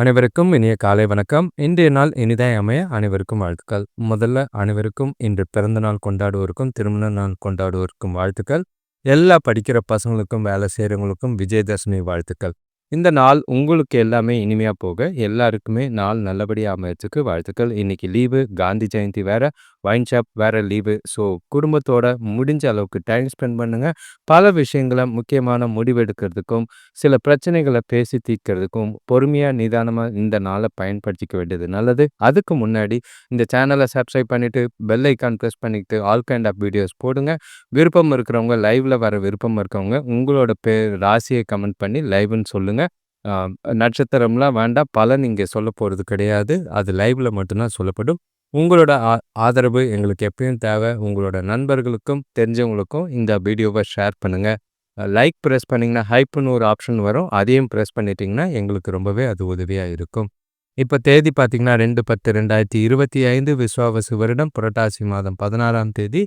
அனைவருக்கும் இனிய காலை வணக்கம். இன்றைய நாள் இனிதாய் அமைய அனைவருக்கும் வாழ்த்துக்கள். முதல்ல அனைவருக்கும் இன்று பிறந்த நாள் கொண்டாடுவோருக்கும் திருமண நாள் கொண்டாடுவோருக்கும் வாழ்த்துக்கள். எல்லா படிக்கிற பசங்களுக்கும் வேலை செய்கிறவங்களுக்கும் விஜயதசமி வாழ்த்துக்கள். இந்த நாள் உங்களுக்கு எல்லாமே இனிமையாக போக எல்லாருக்குமே நாள் நல்லபடியாக அமையறதுக்கு வாழ்த்துக்கள். இன்றைக்கி லீவு காந்தி ஜெயந்தி வேறு வைன் ஷாப் வேறு லீவு. ஸோ குடும்பத்தோட முடிஞ்ச அளவுக்கு டைம் ஸ்பெண்ட் பண்ணுங்கள் பல விஷயங்களை முக்கியமான முடிவெடுக்கிறதுக்கும் சில பிரச்சனைகளை பேசி தீர்க்கிறதுக்கும் பொறுமையாக நிதானமாக இந்த நாளை பயன்படுத்திக்க வேண்டியது நல்லது. அதுக்கு முன்னாடி இந்த சேனலை சப்ஸ்கிரைப் பண்ணிவிட்டு பெல் ஐக்கான் ப்ரெஸ் பண்ணிக்கிட்டு ஆல் கைண்ட் ஆஃப் வீடியோஸ் போடுங்க. விருப்பம் இருக்கிறவங்க லைவில் வர விருப்பம் இருக்கிறவங்க உங்களோட பேர் ராசியை கமெண்ட் பண்ணி லைவ்னு சொல்லுங்கள் நட்சத்திரம்லாம் வேண்டாம். பலன் இங்கே சொல்ல போகிறது கிடையாது. அது லைவில் மட்டும்தான் சொல்லப்படும். உங்களோட ஆ ஆதரவு எங்களுக்கு எப்பயும் தேவை. உங்களோட நண்பர்களுக்கும் தெரிஞ்சவங்களுக்கும் இந்த வீடியோவை ஷேர் பண்ணுங்கள் லைக் ப்ரெஸ் பண்ணிங்கன்னா ஹைப்புன்னு ஒரு ஆப்ஷன் வரும். அதையும் ப்ரெஸ் பண்ணிட்டீங்கன்னா எங்களுக்கு ரொம்பவே அது உதவியாக இருக்கும். இப்போ தேதி பார்த்தீங்கன்னா ரெண்டு பத்து ரெண்டாயிரத்தி இருபத்தி ஐந்து விஸ்வாவசு வருடம் புரட்டாசி மாதம் பதினாறாம் தேதி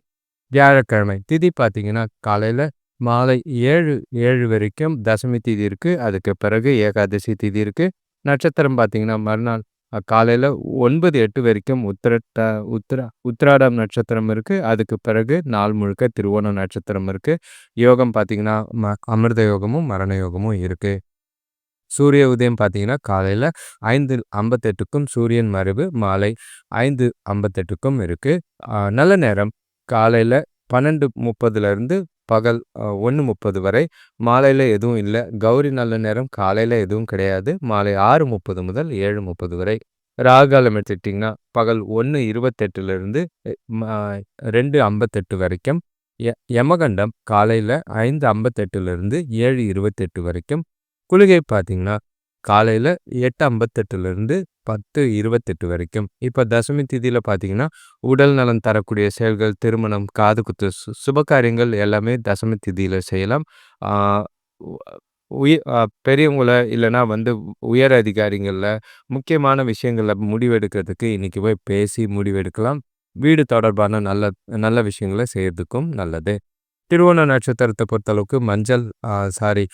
வியாழக்கிழமை. திதி பார்த்தீங்கன்னா காலையில் மாலை ஏழு ஏழு வரைக்கும் தசமி தேதி இருக்குது அதுக்கு பிறகு ஏகாதசி தீதி இருக்குது நட்சத்திரம் பார்த்திங்கன்னா மறுநாள் காலையில் ஒன்பது எட்டு வரைக்கும் உத்திரட்ட உத்திரா உத்திராடம் நட்சத்திரம் இருக்குது அதுக்கு பிறகு நாள் முழுக்க திருவோணம் நட்சத்திரம் இருக்குது யோகம் பார்த்திங்கன்னா ம அமிர்த யோகமும் மரண யோகமும் இருக்குது சூரிய உதயம் பார்த்தீங்கன்னா காலையில் ஐந்து ஐம்பத்தெட்டுக்கும் சூரியன் மறைவு மாலை ஐந்து ஐம்பத்தெட்டுக்கும் இருக்குது நல்ல நேரம். காலையில் பன்னெண்டு முப்பதுலேருந்து பகல் ஒன்று முப்பது வரை. மாலையில் எதுவும் இல்லை. கௌரி நல்ல நேரம் காலையில் எதுவும் கிடையாது. மாலை ஆறு முப்பது முதல் ஏழு முப்பது வரை. ராகுகாலம் எடுத்துக்கிட்டிங்கன்னா பகல் ஒன்று இருபத்தெட்டுலேருந்து ரெண்டு ஐம்பத்தெட்டு வரைக்கும். ய யமகண்டம் காலையில் ஐந்து ஐம்பத்தெட்டுலேருந்து ஏழு இருபத்தெட்டு வரைக்கும். குளிகை பார்த்திங்கன்னா காலையில் எட்டு ஐம்பத்தெட்டுலேருந்து பத்து இருபத்தெட்டு வரைக்கும். இப்போ தசமி திதியில் பார்த்தீங்கன்னா உடல் நலன் தரக்கூடிய செயல்கள் திருமணம் காது குத்து சுப காரியங்கள் எல்லாமே தசமி திதியில் செய்யலாம். உய பெரியவங்கள இல்லைனா வந்து உயர் அதிகாரிகளில் முக்கியமான விஷயங்களில் முடிவெடுக்கிறதுக்கு இன்றைக்கி போய் பேசி முடிவெடுக்கலாம். வீடு தொடர்பான நல்ல நல்ல விஷயங்களை செய்கிறதுக்கும் நல்லது. திருவோண நட்சத்திரத்தை பொறுத்தளவுக்கு மஞ்சள் சாரி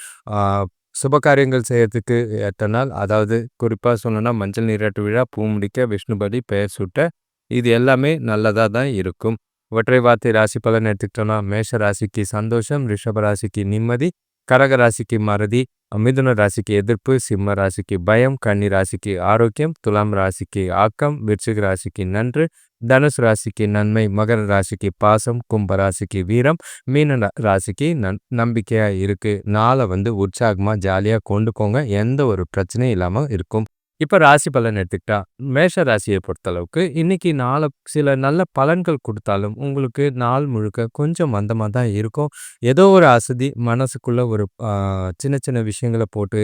சுபகாரியங்கள் செய்யறதுக்கு ஏற்ற நாள் அதாவது குறிப்பாக சொல்லணும்னா மஞ்சள் நீராட்டு விழா பூ முடிக்க விஷ்ணுபதி பெயர் சுட்ட இது எல்லாமே நல்லதாக தான் இருக்கும். ஒற்றை வார்த்தை ராசி பலன் எடுத்துக்கிட்டோம்னா மேஷ ராசிக்கு சந்தோஷம் ரிஷப ராசிக்கு நிம்மதி கரக ராசிக்கு மறதி மிதுன ராசிக்கு எதிர்ப்பு சிம்ம ராசிக்கு பயம் கன்னி ராசிக்கு ஆரோக்கியம் துலாம் ராசிக்கு ஆக்கம் விருச்சிக ராசிக்கு நன்று தனுஷ் ராசிக்கு நன்மை மகர ராசிக்கு பாசம் கும்ப ராசிக்கு வீரம் மீன ராசிக்கு நன் நம்பிக்கையாக இருக்குது நாளை வந்து உற்சாகமாக ஜாலியாக கொண்டுக்கோங்க. எந்த ஒரு பிரச்சனையும் இல்லாமல் இருக்கும். இப்போ ராசி பலன் எடுத்துக்கிட்டா மேஷ ராசியை பொறுத்தளவுக்கு இன்னைக்கு நாளை சில நல்ல பலன்கள் கொடுத்தாலும் உங்களுக்கு நாள் முழுக்க கொஞ்சம் மந்தமாக தான் இருக்கும். ஏதோ ஒரு அசதி மனசுக்குள்ளே ஒரு சின்ன சின்ன விஷயங்களை போட்டு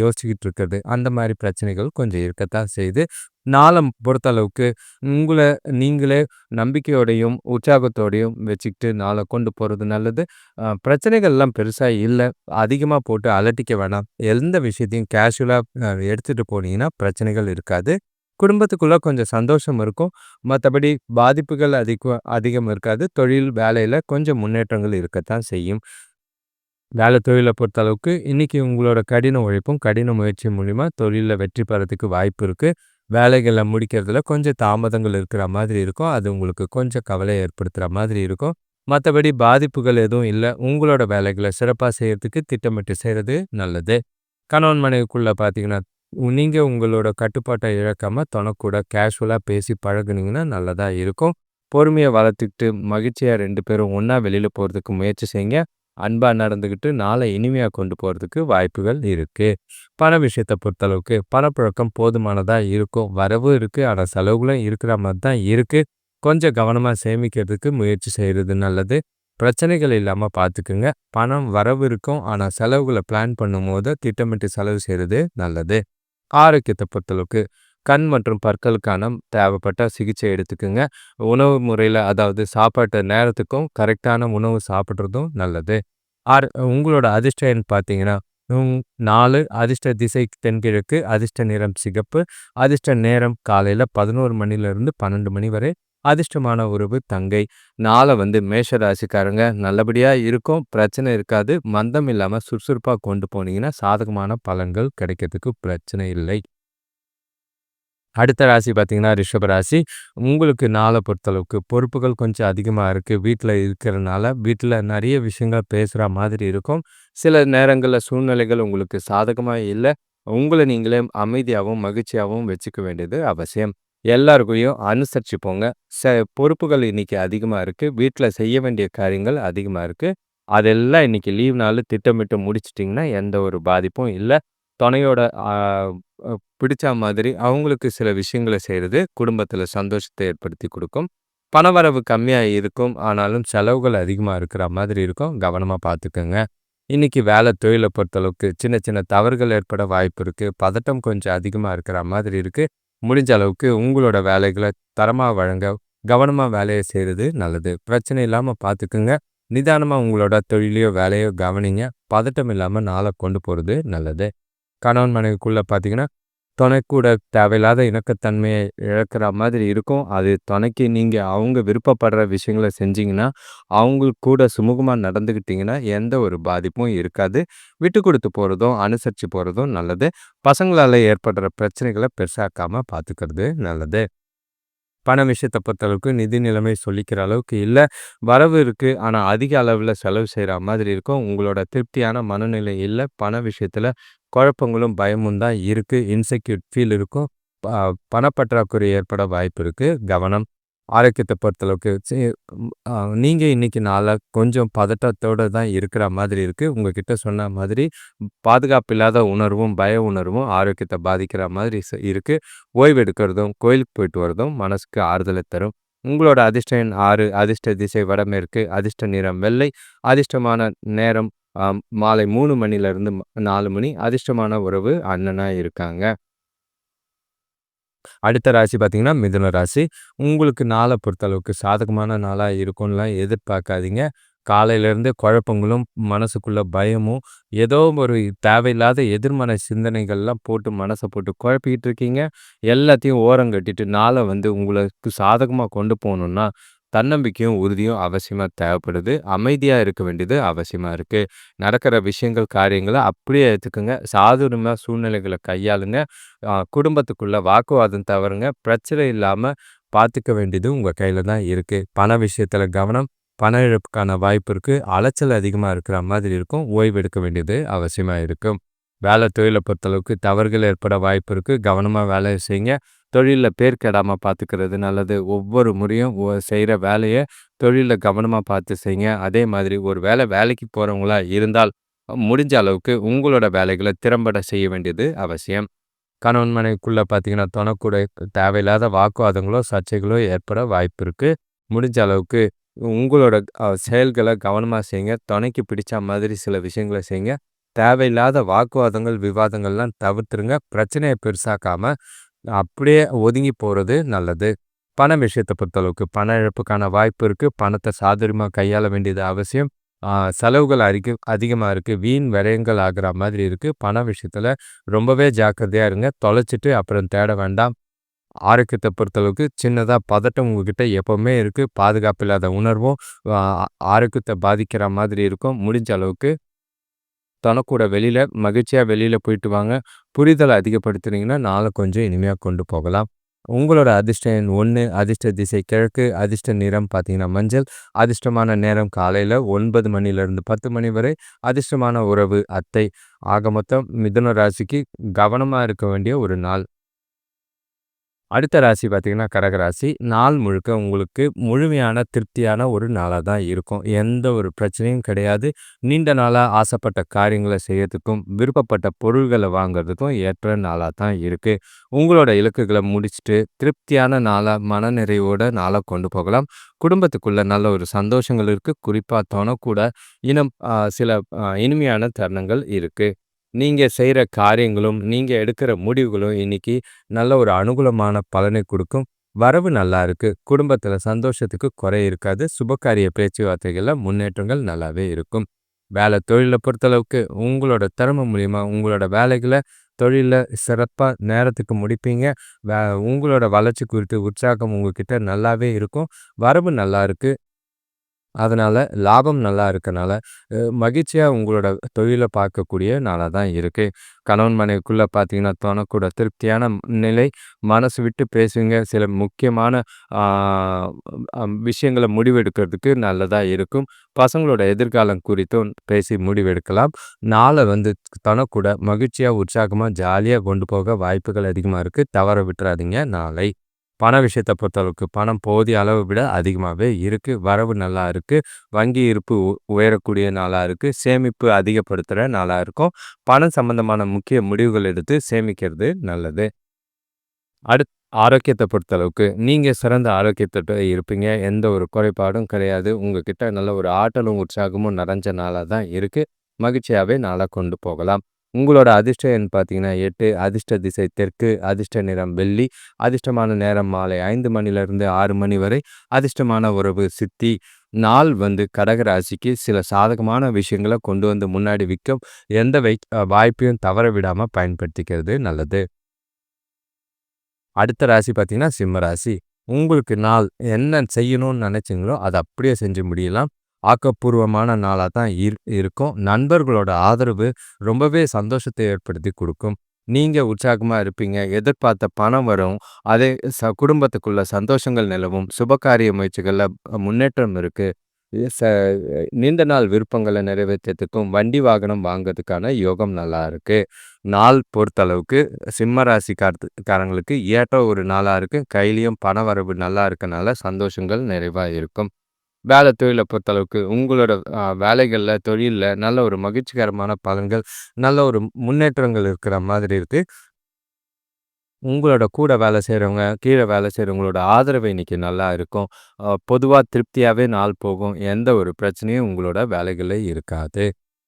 யோசிச்சுக்கிட்டு இருக்கிறது. அந்த மாதிரி பிரச்சனைகள் கொஞ்சம் இருக்கத்தான் செய்யுது நாளம் பொறுத்தளவுக்கு உங்களை நீங்களே நம்பிக்கையோடையும் உற்சாகத்தோடையும் வச்சுக்கிட்டு நாளை கொண்டு போகிறது நல்லது. பிரச்சனைகள்லாம் பெருசாக இல்லை. அதிகமாக போட்டு அலட்டிக்க வேணாம். எந்த விஷயத்தையும் கேஷுவலாக எடுத்துகிட்டு போனீங்கன்னா பிரச்சனைகள் இருக்காது. குடும்பத்துக்குள்ளே கொஞ்சம் சந்தோஷம் இருக்கும். மற்றபடி பாதிப்புகள் அதிகம் அதிகம் இருக்காது. தொழில் வேலையில் கொஞ்சம் முன்னேற்றங்கள் இருக்கத்தான் செய்யும். வேலை தொழிலை பொறுத்த அளவுக்கு இன்றைக்கி உங்களோட கடின உழைப்பும் கடின முயற்சி மூலிமா தொழிலில் வெற்றி பெறதுக்கு வாய்ப்பு இருக்குது வேலைகளை முடிக்கிறதுல கொஞ்சம் தாமதங்கள் இருக்கிற மாதிரி இருக்கும். அது உங்களுக்கு கொஞ்சம் கவலை ஏற்படுத்துகிற மாதிரி இருக்கும். மற்றபடி பாதிப்புகள் எதுவும் இல்லை. உங்களோட வேலைகளை சிறப்பாக செய்கிறதுக்கு திட்டமிட்டு செய்கிறது நல்லது. கணவன் மனைவிக்குள்ளே பார்த்தீங்கன்னா நீங்கள் உங்களோட கட்டுப்பாட்டை இழக்காமல் தொணக்கூட கேஷுவலாக பேசி பழகுனீங்கன்னா நல்லதாக இருக்கும். பொறுமையை வளர்த்துக்கிட்டு மகிழ்ச்சியாக ரெண்டு பேரும் ஒன்றா வெளியில் போகிறதுக்கு முயற்சி செய்யுங்க. அன்பாக நடந்துக்கிட்டு நாளை இனிமையாக கொண்டு போகிறதுக்கு வாய்ப்புகள் இருக்குது பண விஷயத்தை பொறுத்தளவுக்கு பணப்புழக்கம் போதுமானதாக இருக்கும். வரவும் இருக்குது ஆனால் செலவுகளும் இருக்கிற மாதிரி தான் இருக்குது கொஞ்சம் கவனமாக சேமிக்கிறதுக்கு முயற்சி செய்கிறது நல்லது. பிரச்சனைகள் இல்லாமல் பார்த்துக்குங்க பணம் வரவு இருக்கும். ஆனால் செலவுகளை பிளான் பண்ணும்போது திட்டமிட்டு செலவு செய்கிறது நல்லது. ஆரோக்கியத்தை பொறுத்தளவுக்கு கண் மற்றும் பற்களுக்கான தேவைப்பட்ட சிகிச்சை எடுத்துக்கோங்க. உணவு முறையில் அதாவது சாப்பாட்டு நேரத்துக்கும் கரெக்டான உணவு சாப்பிட்றதும் நல்லது. ஆர் உங்களோட அதிர்ஷ்டம் எண் பார்த்தீங்கன்னா நாலு அதிர்ஷ்ட திசை தென்கிழக்கு அதிர்ஷ்ட நிறம் சிகப்பு அதிர்ஷ்ட நேரம் காலையில் பதினோரு மணிலேருந்து பன்னெண்டு மணி வரை அதிர்ஷ்டமான உறவு தங்கை. நாளை வந்து மேஷ ராசிக்காரங்க நல்லபடியாக இருக்கும் பிரச்சனை இருக்காது மந்தம் இல்லாமல் சுறுசுறுப்பாக கொண்டு போனீங்கன்னா சாதகமான பலன்கள் கிடைக்கிறதுக்கு பிரச்சனை இல்லை. அடுத்த ராசி பார்த்தீங்கன்னா, ரிஷப ராசி. உங்களுக்கு நாளை பொறுத்தளவுக்கு பொறுப்புகள் கொஞ்சம் அதிகமாக இருக்குது வீட்டில் இருக்கிறனால, வீட்டில் நிறைய விஷயங்கள் பேசுகிற மாதிரி இருக்கும். சில நேரங்களில் சூழ்நிலைகள் உங்களுக்கு சாதகமாக இல்லை உங்களை நீங்களே அமைதியாகவும் மகிழ்ச்சியாகவும் வச்சுக்க வேண்டியது அவசியம். எல்லாருக்கையும் அனுசரிச்சு போங்க. ச பொறுப்புகள் இன்றைக்கி அதிகமாக இருக்குது வீட்டில் செய்ய வேண்டிய காரியங்கள் அதிகமாக இருக்குது அதெல்லாம் இன்னைக்கு லீவ் நாளு திட்டமிட்டு முடிச்சிட்டிங்கன்னா எந்த ஒரு பாதிப்பும் இல்லை துணையோட பிடிச்ச மாதிரி அவங்களுக்கு சில விஷயங்கள செய்கிறது குடும்பத்தில் சந்தோஷத்தை ஏற்படுத்தி கொடுக்கும் பணவரவு கம்மியாக இருக்கும். ஆனாலும் செலவுகள் அதிகமாக இருக்கிற மாதிரி இருக்கும். கவனமாக பார்த்துக்கோங்க இன்னைக்கு வேலை தொழிலை பொறுத்தளவுக்கு சின்ன சின்ன தவறுகள் ஏற்பட வாய்ப்பு இருக்குது பதட்டம் கொஞ்சம் அதிகமாக இருக்கிற மாதிரி இருக்குது முடிஞ்ச அளவுக்கு உங்களோட வேலைகளை தரமாக வழங்க, கவனமாக வேலையை செய்கிறது நல்லது. பிரச்சனை இல்லாமல் பார்த்துக்குங்க நிதானமாக உங்களோட தொழிலையோ, வேலையோ கவனிங்க. பதட்டம் இல்லாமல் நாளை கொண்டு போகிறது நல்லது. கணவன் மனைவிக்குள்ளே பார்த்தீங்கன்னா, துணைக்கூட தேவையில்லாத இணக்கத்தன்மையை இழக்கிற மாதிரி இருக்கும். அது துணைக்கு நீங்கள் அவங்க விருப்பப்படுற விஷயங்கள செஞ்சிங்கன்னா அவங்களுக்கு கூட சுமூகமாக நடந்துக்கிட்டிங்கன்னா எந்த ஒரு பாதிப்பும் இருக்காது. விட்டு கொடுத்து போகிறதும் அனுசரித்து போகிறதும் நல்லது. பசங்களால் ஏற்படுற பிரச்சனைகளை பெருசாக்காமல் பார்த்துக்கிறது நல்லது. பண விஷயத்த பொறுத்தளவுக்கு நிதி நிலைமை சொல்லிக்கிற அளவுக்கு இல்லை வரவு இருக்கு. ஆனால் அதிக அளவில் செலவு செய்கிற மாதிரி இருக்கும். உங்களோட திருப்தியான மனநிலை இல்லை பண விஷயத்தில் குழப்பங்களும், பயமும் தான் இருக்குது இன்செக்யூர் ஃபீல் இருக்கும். ப பணப்பற்றாக்குறை ஏற்பட வாய்ப்பு இருக்குது கவனம். ஆரோக்கியத்தை பொறுத்தளவுக்கு நீங்கள் இன்றைக்கி நாளாக கொஞ்சம் பதட்டத்தோட தான் இருக்கிற மாதிரி இருக்குது உங்ககிட்ட சொன்ன மாதிரி பாதுகாப்பு இல்லாத உணர்வும், பய உணர்வும் ஆரோக்கியத்தை பாதிக்கிற மாதிரி ச இருக்கு. ஓய்வு எடுக்கிறதும், கோயிலுக்கு போயிட்டு வரதும் மனசுக்கு ஆறுதலை தரும். உங்களோட அதிர்ஷ்ட எண் 6, அதிர்ஷ்ட திசை வடமேற்கு, அதிர்ஷ்ட நிறம் வெள்ளை, அதிர்ஷ்டமான நேரம் மாலை மூணு மணிலேருந்து நாலு மணி. அதிர்ஷ்டமான உறவு அண்ணனாக இருக்காங்க. அடுத்த ராசி பார்த்தீங்கன்னா, மிதுன ராசி. உங்களுக்கு நாளை பொறுத்தளவுக்கு சாதகமான நாளாக இருக்கும்லாம் எதிர்பார்க்காதீங்க. காலையிலேருந்து குழப்பங்களும், மனசுக்குள்ள பயமும், ஏதோ ஒரு தேவையில்லாத எதிர்மறை சிந்தனைகள்லாம் போட்டு மனசை போட்டு குழப்பிக்கிட்டு இருக்கீங்க. எல்லாத்தையும் ஓரங்கட்டிட்டு நாளை வந்து உங்களுக்கு சாதகமாக கொண்டு போகணுன்னா தன்னம்பிக்கையும், உறுதியும் அவசியமாக தேவைப்படுது. அமைதியாக இருக்க வேண்டியது அவசியமாக இருக்குது நடக்கிற விஷயங்கள், காரியங்களை அப்படியே எடுத்துக்கோங்க சாதுரியமா சூழ்நிலைகளை கையாளுங்க. குடும்பத்துக்குள்ளே குடும்பத்துக்குள்ள வாக்குவாதம் தவறுங்க பிரச்சனை இல்லாமல் பார்த்துக்க வேண்டியது உங்கள் கையில் தான் இருக்குது பண விஷயத்தில் கவனம். பண இழப்புக்கான வாய்ப்பு இருக்குது அலைச்சல் அதிகமாக இருக்கிற மாதிரி இருக்கும். ஓய்வு எடுக்க வேண்டியது அவசியமாக இருக்கும். வேலை தொழிலை பொறுத்தளவுக்கு தவறுகள் ஏற்பட வாய்ப்பு இருக்குது கவனமாக வேலை செய்யுங்க. தொழிலில் பேர் கெடாமல் பார்த்துக்கிறது நல்லது. ஒவ்வொரு முறையும் செய்கிற வேலையை தொழிலில் கவனமாக பார்த்து செய்யுங்க. அதே மாதிரி ஒரு வேளை வேலைக்கு போகிறவங்களா இருந்தால், முடிஞ்ச அளவுக்கு உங்களோட வேலைகளை திறம்பட செய்ய வேண்டியது அவசியம். கணவன் மனைவிக்குள்ளே பார்த்தீங்கன்னா, தொணக்கூட தேவையில்லாத வாக்குவாதங்களோ, சர்ச்சைகளோ ஏற்பட வாய்ப்பு இருக்குது முடிஞ்ச அளவுக்கு உங்களோட செயல்களை கவனமாக செய்யுங்க. துணைக்கு பிடிச்ச மாதிரி சில விஷயங்கள செய்யுங்க. தேவையில்லாத வாக்குவாதங்கள், விவாதங்கள்லாம் தவிர்த்துருங்க. பிரச்சனையை பெருசாக்காமல் அப்படியே ஒதுங்கி போகிறது நல்லது. பண விஷயத்தை பொறுத்தளவுக்கு பண இழப்புக்கான வாய்ப்பு இருக்குது பணத்தை சாதுரியமாக கையாள வேண்டியது அவசியம். செலவுகள் அதிக அதிகமாக இருக்குது வீண் விரயங்கள் ஆகிற மாதிரி இருக்குது பண விஷயத்தில் ரொம்பவே ஜாக்கிரதையாக இருங்க. தொலைச்சிட்டு அப்புறம் தேட வேண்டாம். ஆரோக்கியத்தை பொறுத்தளவுக்கு சின்னதாக பதட்டம் உங்ககிட்ட எப்போவுமே இருக்குது பாதுகாப்பு இல்லாத உணர்வும், ஆரோக்கியத்தை பாதிக்கிற மாதிரி இருக்கும். முடிஞ்ச அளவுக்கு தனக்கூட வெளியில் மகிழ்ச்சியாக வெளியில் போயிட்டு வாங்க. புரிதலை அதிகப்படுத்துனீங்கன்னா, நாளை கொஞ்சம் இனிமையாக கொண்டு போகலாம். உங்களோட அதிர்ஷ்ட எண் 1, அதிர்ஷ்ட திசை கிழக்கு, அதிர்ஷ்ட நிறம் பார்த்தீங்கன்னா மஞ்சள், அதிர்ஷ்டமான நேரம் காலையில் ஒன்பது மணிலேருந்து 10 மணி வரை, அதிர்ஷ்டமான உறவு அத்தை. ஆக மொத்தம் மிதுன ராசிக்கு கவனமாக இருக்க வேண்டிய ஒரு நாள். அடுத்த ராசி பார்த்தீங்கன்னா, கடகராசி நாள் முழுக்க உங்களுக்கு முழுமையான, திருப்தியான ஒரு நாளாக தான் இருக்கும். எந்த ஒரு பிரச்சனையும் கிடையாது. நீண்ட நாளாக ஆசைப்பட்ட காரியங்களை செய்யறதுக்கும், விருப்பப்பட்ட பொருள்களை வாங்குறதுக்கும் ஏற்ற நாளாக தான் இருக்குது உங்களோட இலக்குகளை முடிச்சுட்டு, திருப்தியான நாளாக மனநிறைவோட நாளாக கொண்டு போகலாம். குடும்பத்துக்குள்ளே நல்ல ஒரு சந்தோஷங்கள் இருக்குது குறிப்பாக தோணக்கூட இனம் சில இனிமையான தருணங்கள் இருக்குது நீங்கள் செய்கிற காரியங்களும், நீங்கள் எடுக்கிற முடிவுகளும் இன்னைக்கு நல்ல ஒரு அனுகூலமான பலனை கொடுக்கும் வரவு நல்லா இருக்கு. குடும்பத்தில் சந்தோஷத்துக்கு குறை இருக்காது. சுபகாரிய பேச்சுவார்த்தைகளில் முன்னேற்றங்கள் நல்லாவே இருக்கும். வேலை தொழிலை பொறுத்தளவுக்கு உங்களோட திறமை மூலிமா உங்களோட வேலைகளை தொழிலில் சிறப்பாக நேரத்துக்கு முடிப்பீங்க. வே உங்களோட வளர்ச்சி குறித்து உற்சாகம் உங்ககிட்ட நல்லாவே இருக்கும். வரவு நல்லா இருக்குது அதனால் லாபம் நல்லா இருக்கனால, மகிழ்ச்சியாக உங்களோட தொழிலை பார்க்கக்கூடிய நாளாக தான் இருக்குது கணவன் மனைவிக்குள்ளே பார்த்தீங்கன்னா, தோணக்கூட திருப்தியான நிலை, மனசு விட்டு பேசுவீங்க. சில முக்கியமான விஷயங்களை முடிவெடுக்கிறதுக்கு நல்லதாக இருக்கும். பசங்களோட எதிர்காலம் குறித்தும் பேசி முடிவெடுக்கலாம். நாளை வந்து தனக்கூட மகிழ்ச்சியாக உற்சாகமாக ஜாலியாக கொண்டு போக வாய்ப்புகள் அதிகமாக இருக்குது தவற விட்டுறாதீங்க நாளை. பண விஷயத்தை பொறுத்தளவுக்கு பணம் போதிய அளவு விட அதிகமாகவே இருக்குது வரவு நல்லா இருக்குது வங்கி இருப்பு உ உயரக்கூடிய நாளாக இருக்குது சேமிப்பு அதிகப்படுத்துகிற நாளாக இருக்கும். பணம் சம்பந்தமான முக்கிய முடிவுகள் எடுத்து சேமிக்கிறது நல்லது. அடுத் ஆரோக்கியத்தை பொறுத்தளவுக்கு, நீங்கள் சிறந்த ஆரோக்கியத்தோட இருப்பீங்க. எந்த ஒரு குறைபாடும் கிடையாது. உங்ககிட்ட நல்ல ஒரு ஆற்றலும், உற்சாகமும் நிறைஞ்ச நாளாக தான் இருக்குது மகிழ்ச்சியாகவே நாளை கொண்டு போகலாம். உங்களோட அதிர்ஷ்ட எண் பார்த்தீங்கன்னா எட்டு அதிர்ஷ்ட திசை தெற்கு, அதிர்ஷ்ட நிறம் வெள்ளி, அதிர்ஷ்டமான நேரம் மாலை ஐந்து மணிலிருந்து ஆறு மணி வரை, அதிர்ஷ்டமான உறவு சித்தி. நாள் வந்து கடக ராசிக்கு சில சாதகமான விஷயங்கள கொண்டு வந்து முன்னாடி விற்கும் எந்த வை வாய்ப்பையும் தவற விடாம பயன்படுத்திக்கிறது நல்லது. அடுத்த ராசி பார்த்தீங்கன்னா, சிம்ம ராசி. உங்களுக்கு நாள் என்ன செய்யணும்னு நினைச்சீங்களோ, அதை அப்படியே செஞ்சு முடியலாம். ஆக்கப்பூர்வமான நாளாக தான் இர் இருக்கும். நண்பர்களோட ஆதரவு ரொம்பவே சந்தோஷத்தை ஏற்படுத்தி கொடுக்கும் நீங்கள் உற்சாகமாக இருப்பீங்க. எதிர்பார்த்த பணம் வரும். அதே ச குடும்பத்துக்குள்ள சந்தோஷங்கள் நிலவும். சுபகாரிய முயற்சிகளில் முன்னேற்றம் இருக்குது ச நீண்ட நாள் விருப்பங்களை நிறைவேற்றத்துக்கும், வண்டி வாகனம் வாங்குறதுக்கான யோகம் நல்லா இருக்குது நாள் பொறுத்தளவுக்கு சிம்ம ராசிக்காரத்து காரங்களுக்கு ஏற்ற ஒரு நாளாக இருக்குது கையிலையும் பண வரவு நல்லா இருக்கனால சந்தோஷங்கள் நிறைவாக இருக்கும். வேலை தொழிலை பொறுத்தளவுக்கு உங்களோட வேலைகளில் தொழிலில் நல்ல ஒரு மகிழ்ச்சிகரமான பலன்கள், நல்ல ஒரு முன்னேற்றங்கள் இருக்கிற மாதிரி இருக்குது உங்களோட கூட வேலை செய்கிறவங்க கீழே வேலை செய்கிறவங்களோட ஆதரவு இன்னைக்கு நல்லா இருக்கும். பொதுவாக திருப்தியாகவே நாள் போகும். எந்த ஒரு பிரச்சனையும் உங்களோட வேலைகளில் இருக்காது.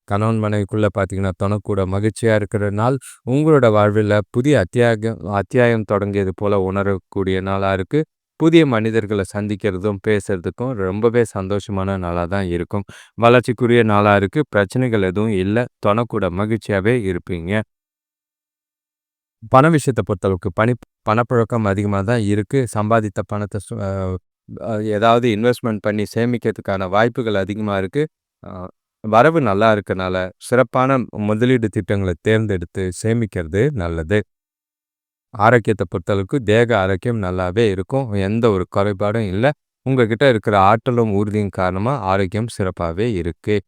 கணவன் மனைவிக்குள்ளே பார்த்தீங்கன்னா, தனக்கூட மகிழ்ச்சியாக இருக்கிற நாள். உங்களோட வாழ்வில் புதிய அத்தியாயம் அத்தியாயம் தொடங்கியது போல் உணரக்கூடிய நாளாக இருக்குது புதிய மனிதர்களை சந்திக்கிறதும், பேசுறதுக்கும் ரொம்பவே சந்தோஷமான நாளாக தான் இருக்கும். வளர்ச்சிக்குரிய நாளாக இருக்கு. பிரச்சனைகள் எதுவும் இல்லை தொணக்கூட மகிழ்ச்சியாகவே இருப்பீங்க. பண விஷயத்தை பொறுத்தளவுக்கு பணி பணப்புழக்கம் அதிகமாக தான் இருக்குது சம்பாதித்த பணத்தை சு ஏதாவது இன்வெஸ்ட்மெண்ட் பண்ணி சேமிக்கிறதுக்கான வாய்ப்புகள் அதிகமாக இருக்குது வரவு நல்லா இருக்கனால, சிறப்பான முதலீடு திட்டங்களை தேர்ந்தெடுத்து சேமிக்கிறது நல்லது. ஆரோக்கியத்தை பொறுத்தளவுக்கு தேக ஆரோக்கியம் நல்லாவே இருக்கும். எந்த ஒரு குறைபாடும் இல்லை உங்ககிட்ட இருக்கிற ஆற்றலும், உறுதியும் காரணமாக ஆரோக்கியம் சிறப்பாகவே இருக்குது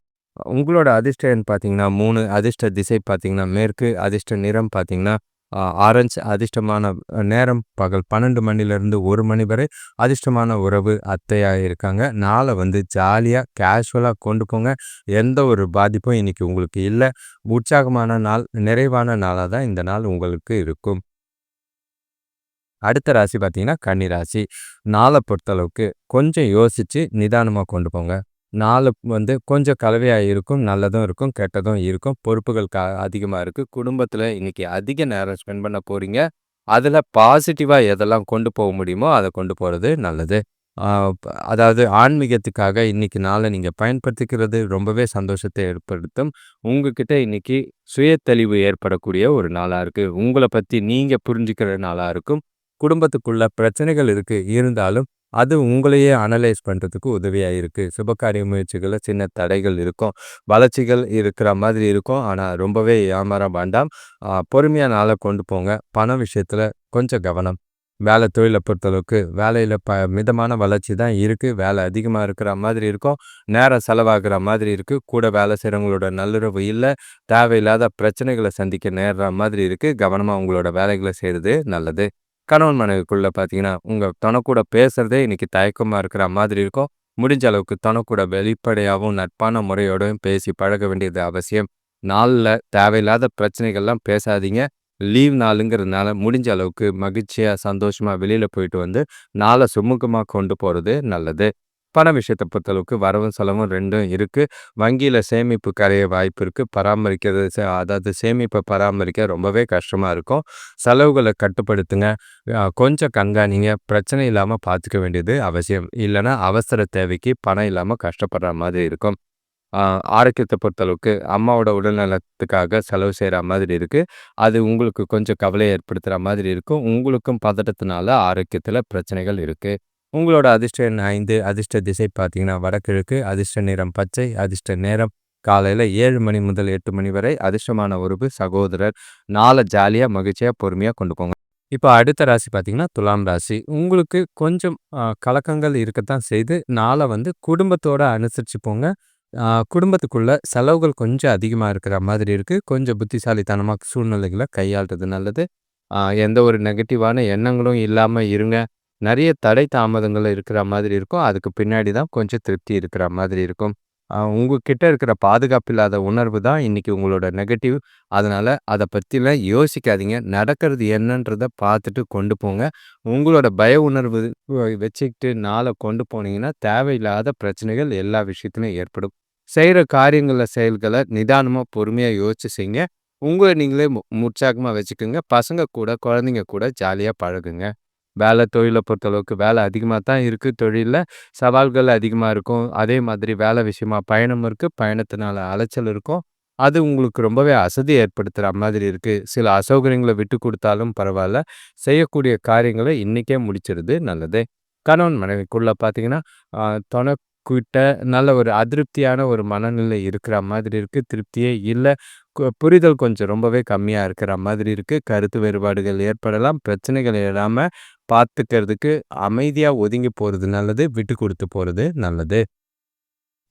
உங்களோட அதிர்ஷ்டம்னு பார்த்தீங்கன்னா மூணு அதிர்ஷ்ட திசை பார்த்தீங்கன்னா மேற்கு, அதிர்ஷ்ட நிறம் பார்த்தீங்கன்னா ஆரஞ்சு ஆரஞ்ச், அதிர்ஷ்டமான நேரம் பகல் 12 மணிலிருந்து ஒரு மணி வரை, அதிர்ஷ்டமான உறவு அத்தையாக இருக்காங்க. நாளை வந்து ஜாலியாக கேஷுவலாக கொண்டு போங்க. எந்த ஒரு பாதிப்பும் இன்னைக்கு உங்களுக்கு இல்லை உற்சாகமான நாள், நிறைவான நாளாக தான் இந்த நாள் உங்களுக்கு இருக்கும். அடுத்த ராசி பார்த்தீங்கன்னா, கன்னி ராசி. நாளை பொறுத்தளவுக்கு கொஞ்சம் யோசித்து நிதானமாக கொண்டு போங்க. நாளை வந்து கொஞ்சம் கலவையாக இருக்கும். நல்லதும் இருக்கும், கெட்டதும் இருக்கும். பொறுப்புகள் க அதிகமாக இருக்குது குடும்பத்தில் இன்றைக்கி அதிக நேரம் ஸ்பெண்ட் பண்ண போகிறீங்க அதில் பாசிட்டிவாக எதெல்லாம் கொண்டு போக முடியுமோ, அதை கொண்டு போகிறது நல்லது. அதாவது ஆன்மீகத்துக்காக இன்றைக்கி நாளை நீங்கள் பயன்படுத்திக்கிறது ரொம்பவே சந்தோஷத்தை ஏற்படுத்தும். உங்ககிட்ட இன்றைக்கி சுய தெளிவு ஏற்படக்கூடிய ஒரு நாளாக இருக்குது உங்களை பற்றி நீங்கள் புரிஞ்சுக்கிற நாளாக இருக்கும். குடும்பத்துக்குள்ள பிரச்சனைகள் இருக்குது இருந்தாலும், அது உங்களையே அனலைஸ் பண்ணுறதுக்கு உதவியாக இருக்குது சுபகாரிய முயற்சிகளில் சின்ன தடைகள் இருக்கும். வளர்ச்சிகள் இருக்கிற மாதிரி இருக்கும். ஆனால் ரொம்பவே ஏமாற வேண்டாம். பொறுமையாக நாளை கொண்டு போங்க. பண விஷயத்தில் கொஞ்சம் கவனம். வேலை தொழிலை பொறுத்தளவுக்கு வேலையில் ப மிதமான வளர்ச்சி தான் இருக்குது வேலை அதிகமாக இருக்கிற மாதிரி இருக்கும். நேரம் செலவாகிற மாதிரி இருக்குது கூட வேலை செய்கிறவங்களோட நல்லுறவு இல்லை தேவையில்லாத பிரச்சனைகளை சந்திக்க நேர்ற மாதிரி இருக்குது கவனமாக உங்களோட வேலைகளை செய்கிறது நல்லது. கணவன் மனைவிக்குள்ளே பார்த்தீங்கன்னா, உங்கள் தனக்கூட பேசுறதே இன்றைக்கி தயக்கமாக இருக்கிற மாதிரி இருக்கும். முடிஞ்ச அளவுக்கு தனக்கூட வெளிப்படையாகவும் நட்பான முறையோடும் பேசி பழக வேண்டியது அவசியம். நாளில் தேவையில்லாத பிரச்சனைகள்லாம் பேசாதீங்க. லீவ் நாளுங்கிறதுனால முடிஞ்ச அளவுக்கு மகிழ்ச்சியாக சந்தோஷமாக வெளியில் போயிட்டு வந்து, நாளை சுமூகமாக கொண்டு போகிறது நல்லது. பண விஷயத்தை பொறுத்தளவுக்கு வரவும், செலவும் ரெண்டும் இருக்குது வங்கியில் சேமிப்பு கரைய வாய்ப்பு இருக்குது பராமரிக்கிறது அதாவது சேமிப்பை பராமரிக்க ரொம்பவே கஷ்டமாக இருக்கும். செலவுகளை கட்டுப்படுத்துங்க. கொஞ்சம் கண்காணிங்க. பிரச்சனை இல்லாமல் பார்த்துக்க வேண்டியது அவசியம். இல்லைன்னா அவசர தேவைக்கு பணம் இல்லாமல் கஷ்டப்படுற மாதிரி இருக்கும். ஆரோக்கியத்தை பொறுத்தளவுக்கு அம்மாவோட உடல்நலத்துக்காக செலவு செய்கிற மாதிரி இருக்குது அது உங்களுக்கு கொஞ்சம் கவலையை ஏற்படுத்துகிற மாதிரி இருக்கும். உங்களுக்கும் பதட்டத்தினால ஆரோக்கியத்தில் பிரச்சனைகள் இருக்குது உங்களோட அதிர்ஷ்ட எண் ஐந்து அதிர்ஷ்ட திசை பார்த்தீங்கன்னா வடகிழக்கு, அதிர்ஷ்ட நிறம் பச்சை, அதிர்ஷ்ட நேரம் காலையில் ஏழு மணி முதல் எட்டு மணி வரை. அதிர்ஷ்டமான உறவு சகோதரர். நாளை ஜாலியாக மகிழ்ச்சியாக பொறுமையாக கொண்டு போங்க. இப்போ அடுத்த ராசி பார்த்தீங்கன்னா, துலாம் ராசி. உங்களுக்கு கொஞ்சம் கலக்கங்கள் இருக்கத்தான் செய்து, நாளை வந்து குடும்பத்தோடு அனுசரித்து போங்க. குடும்பத்துக்குள்ள செலவுகள் கொஞ்சம் அதிகமாக இருக்கிற மாதிரி இருக்குது கொஞ்சம் புத்திசாலித்தனமாக சூழ்நிலைகளை கையாள்றது நல்லது. எந்த ஒரு நெகட்டிவான எண்ணங்களும் இல்லாமல் இருங்க. நிறைய தடை தாமதங்கள் இருக்கிற மாதிரி இருக்கும். அதுக்கு பின்னாடி தான் கொஞ்சம் திருப்தி இருக்கிற மாதிரி இருக்கும். உங்ககிட்ட இருக்கிற பாதுகாப்பு இல்லாத உணர்வு தான் இன்னைக்கு உங்களோட நெகட்டிவ். அதனால் அதை பற்றிலாம் யோசிக்காதீங்க. நடக்கிறது என்னன்றதை பார்த்துட்டு கொண்டு போங்க. உங்களோட பய உணர்வு வச்சுக்கிட்டு நாளை கொண்டு போனீங்கன்னா, தேவையில்லாத பிரச்சனைகள் எல்லா விஷயத்துலையும் ஏற்படும். செய்கிற காரியங்களில் செயல்களை நிதானமாக பொறுமையாக யோசிச்சு செய்யுங்க. உங்களை நீங்களே மு வச்சுக்கோங்க பசங்க கூட, குழந்தைங்க கூட ஜாலியாக பழகுங்க. வேலை, தொழிலை பொறுத்தளவுக்கு வேலை அதிகமாக தான் இருக்குது தொழிலில் சவால்கள் அதிகமாக இருக்கும். அதே மாதிரி வேலை விஷயமா பயணம் இருக்குது பயணத்தினால அலைச்சல் இருக்கும். அது உங்களுக்கு ரொம்பவே அசதி ஏற்படுத்துகிற மாதிரி இருக்குது சில அசௌகரியங்களை விட்டு கொடுத்தாலும் பரவாயில்ல செய்யக்கூடிய காரியங்களை இன்றைக்கே முடிச்சிருது நல்லது. கணவன் மனைவிக்குள்ள பார்த்தீங்கன்னா, தொனக்கிட்ட நல்ல ஒரு அதிருப்தியான ஒரு மனநிலை இருக்கிற மாதிரி இருக்குது திருப்தியே இல்லை கு புரிதல் கொஞ்சம் ரொம்பவே கம்மியாக இருக்கிற மாதிரி இருக்குது கருத்து வேறுபாடுகள் ஏற்படலாம். பிரச்சனைகள் இல்லாமல் பார்த்துக்கிறதுக்கு அமைதியா ஒதுங்கி போறது நல்லது. விட்டு கொடுத்து போறது நல்லது.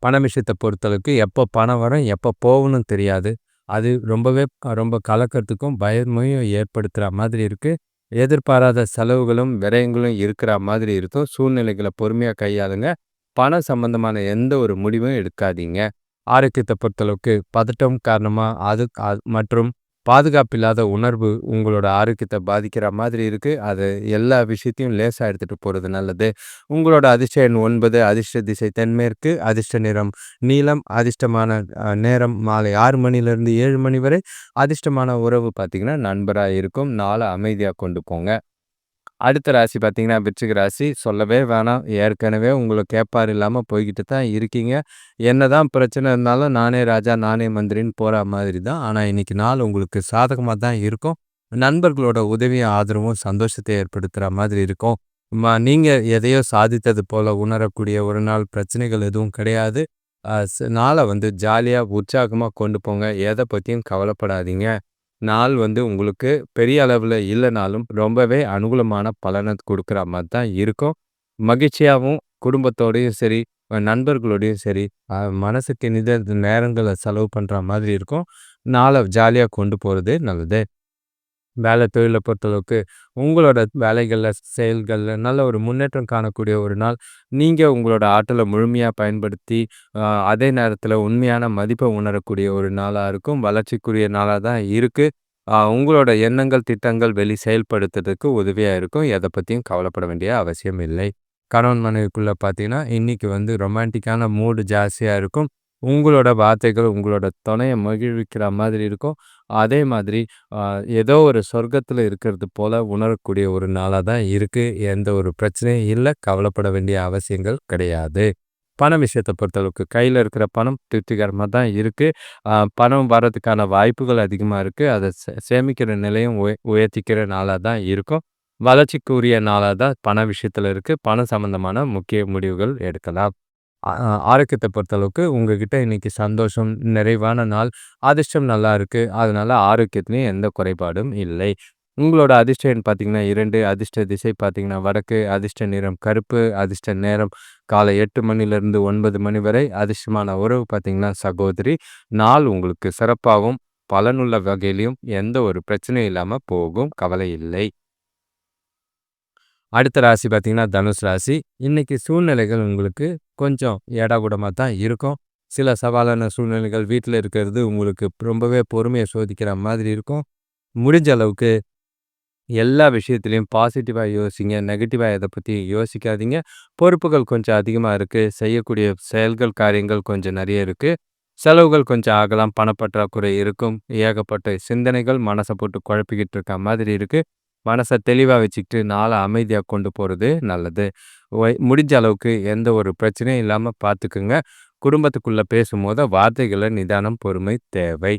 பண விஷயத்தை பொறுத்தளவுக்கு எப்போ பணம் வரும், எப்போ போகணும் தெரியாது. அது ரொம்பவே ரொம்ப கலக்கிறதுக்கும் பயமையும் ஏற்படுத்துகிற மாதிரி இருக்கு. எதிர்பாராத செலவுகளும், விரயங்களும் இருக்கிற மாதிரி இருக்கும். சூழ்நிலைகளை பொறுமையா கையாளுங்க. பணம் சம்பந்தமான எந்த ஒரு முடிவும் எடுக்காதீங்க. ஆரோக்கியத்தை பொறுத்தளவுக்கு பதட்டம் காரணமா அது மற்றும் பாதுகாப்பில்லாத உணர்வு உங்களோட ஆரோக்கியத்தை பாதிக்கிற மாதிரி இருக்கு. அது எல்லா விஷயத்தையும் லேசா எடுத்துட்டு போறது நல்லது. உங்களோட அதிர்ஷ்ட எண் ஒன்பது அதிர்ஷ்ட திசை தென்மேற்கு, அதிர்ஷ்ட நிறம் நீளம் அதிர்ஷ்டமான நேரம் மாலை ஆறு மணிலிருந்து ஏழு மணி வரை. அதிர்ஷ்டமான உறவு பார்த்தீங்கன்னா, நண்பராக இருக்கும். நாளை அமைதியாக கொண்டு போங்க. அடுத்த ராசி பார்த்தீங்கன்னா, விருச்சிக ராசி. சொல்லவே வேணாம். ஏற்கனவே உங்களுக்கு கேட்பார் இல்லாமல் போய்க்கிட்டு தான் இருக்கீங்க. என்னதான் பிரச்சனை இருந்தாலும் நானே ராஜா, நானே மந்திரின்னு போகிற மாதிரி தான். ஆனால் இன்னைக்கு நாள் உங்களுக்கு சாதகமாக தான் இருக்கும். நண்பர்களோட உதவியும், ஆதரவும் சந்தோஷத்தை ஏற்படுத்துகிற மாதிரி இருக்கும். ம நீங்கள் எதையோ சாதித்தது போல் உணரக்கூடிய ஒரு நாள். பிரச்சனைகள் எதுவும் கிடையாது. நாளை வந்து ஜாலியாக உற்சாகமாக கொண்டு போங்க. எதை பற்றியும் கவலைப்படாதீங்க. நாள் வந்து உங்களுக்கு பெரிய அளவில் இல்லைனாலும் ரொம்பவே அனுகூலமான பலனை கொடுக்குற மாதிரி தான் இருக்கும். மகிழ்ச்சியாகவும் குடும்பத்தோடையும் சரி, நண்பர்களோடையும் சரி, மனசுக்கு நித நேரங்களை செலவு பண்ணுற மாதிரி இருக்கும். நாளை ஜாலியாக கொண்டு போகிறது நல்லது. வேலை, தொழிலை பொறுத்தளவுக்கு உங்களோட வேலைகளில் செயல்களில் நல்ல ஒரு முன்னேற்றம் காணக்கூடிய ஒரு நாள். நீங்கள் உங்களோட ஆற்றலை முழுமையாக பயன்படுத்தி, அதே நேரத்தில் உண்மையான மதிப்பை உணரக்கூடிய ஒரு நாளாக இருக்கும். வளர்ச்சிக்குரிய நாளாக தான் இருக்குது உங்களோட எண்ணங்கள், திட்டங்கள் வெளி செயல்படுத்துறதுக்கு உதவியாக இருக்கும். எதை பற்றியும் கவலைப்பட வேண்டிய அவசியம் இல்லை. கணவன் மனைவிக்குள்ளே பார்த்தீங்கன்னா, இன்றைக்கி வந்து ரொமான்டிக்கான மூடு ஜாஸ்தியாக இருக்கும். உங்களோட வார்த்தைகள் உங்களோட துணையை மகிழ்விக்கிற மாதிரி இருக்கும். அதே மாதிரி ஏதோ ஒரு சொர்க்கத்தில் இருக்கிறது போல உணரக்கூடிய ஒரு நாளாக தான் இருக்குது எந்த ஒரு பிரச்சனையும் இல்லை கவலைப்பட வேண்டிய அவசியங்கள் கிடையாது. பண விஷயத்தை பொறுத்தளவுக்கு கையில் இருக்கிற பணம் திருப்திகரமாக தான் இருக்குது பணம் வர்றதுக்கான வாய்ப்புகள் அதிகமாக இருக்குது அதை சே சேமிக்கிற நிலையும் உய உயர்த்திக்கிற நாளாக தான் இருக்கும். வளர்ச்சிக்குரிய நாளாக தான் பண விஷயத்தில் இருக்குது பணம் சம்மந்தமான முக்கிய முடிவுகள் எடுக்கலாம். ஆரோக்கியத்தை பொறுத்தளவுக்கு உங்ககிட்ட இன்னைக்கு சந்தோஷம், நிறைவான நாள். அதிர்ஷ்டம் நல்லா இருக்கு. அதனால ஆரோக்கியத்துலேயும் எந்த குறைபாடும் இல்லை. உங்களோட அதிர்ஷ்டம் பார்த்திங்கன்னா பார்த்தீங்கன்னா 2 அதிர்ஷ்ட திசை பார்த்தீங்கன்னா வடக்கு, அதிர்ஷ்ட நிறம் கருப்பு, அதிர்ஷ்ட நேரம் காலை எட்டு மணிலிருந்து ஒன்பது மணி வரை. அதிர்ஷ்டமான உறவு பார்த்தீங்கன்னா சகோதரி. நாள் உங்களுக்கு சிறப்பாகவும் பலனுள்ள வகையிலையும் எந்த ஒரு பிரச்சனையும் இல்லாமல் போகும். கவலை இல்லை. அடுத்த ராசி பார்த்தீங்கன்னா, தனுஷ் ராசி. இன்னைக்கு சூழ்நிலைகள் உங்களுக்கு கொஞ்சம் ஏடாகூடமா தான் இருக்கும். சில சவாலான சூழ்நிலைகள் வீட்டில் இருக்கிறது உங்களுக்கு ரொம்பவே பொறுமையை சோதிக்கிற மாதிரி இருக்கும். முடிஞ்ச அளவுக்கு எல்லா விஷயத்துலையும் பாசிட்டிவாக யோசிங்க. நெகட்டிவாக இதை பற்றி யோசிக்காதீங்க. பொறுப்புகள் கொஞ்சம் அதிகமாக இருக்குது செய்யக்கூடிய செயல்கள், காரியங்கள் கொஞ்சம் நிறைய இருக்குது செலவுகள் கொஞ்சம் ஆகலாம். பணப்பற்றாக்குறை இருக்கும். ஏகப்பட்ட சிந்தனைகள் மனசை போட்டு குழப்பிக்கிட்டு இருக்க மாதிரி இருக்குது மனசை தெளிவாக வச்சுக்கிட்டு நாளை அமைதியாக கொண்டு போகிறது நல்லது. முடிஞ்ச அளவுக்கு எந்த ஒரு பிரச்சனையும் இல்லாமல் பார்த்துக்குங்க. குடும்பத்துக்குள்ளே பேசும்போது வார்த்தைகளை நிதானம், பொறுமை தேவை.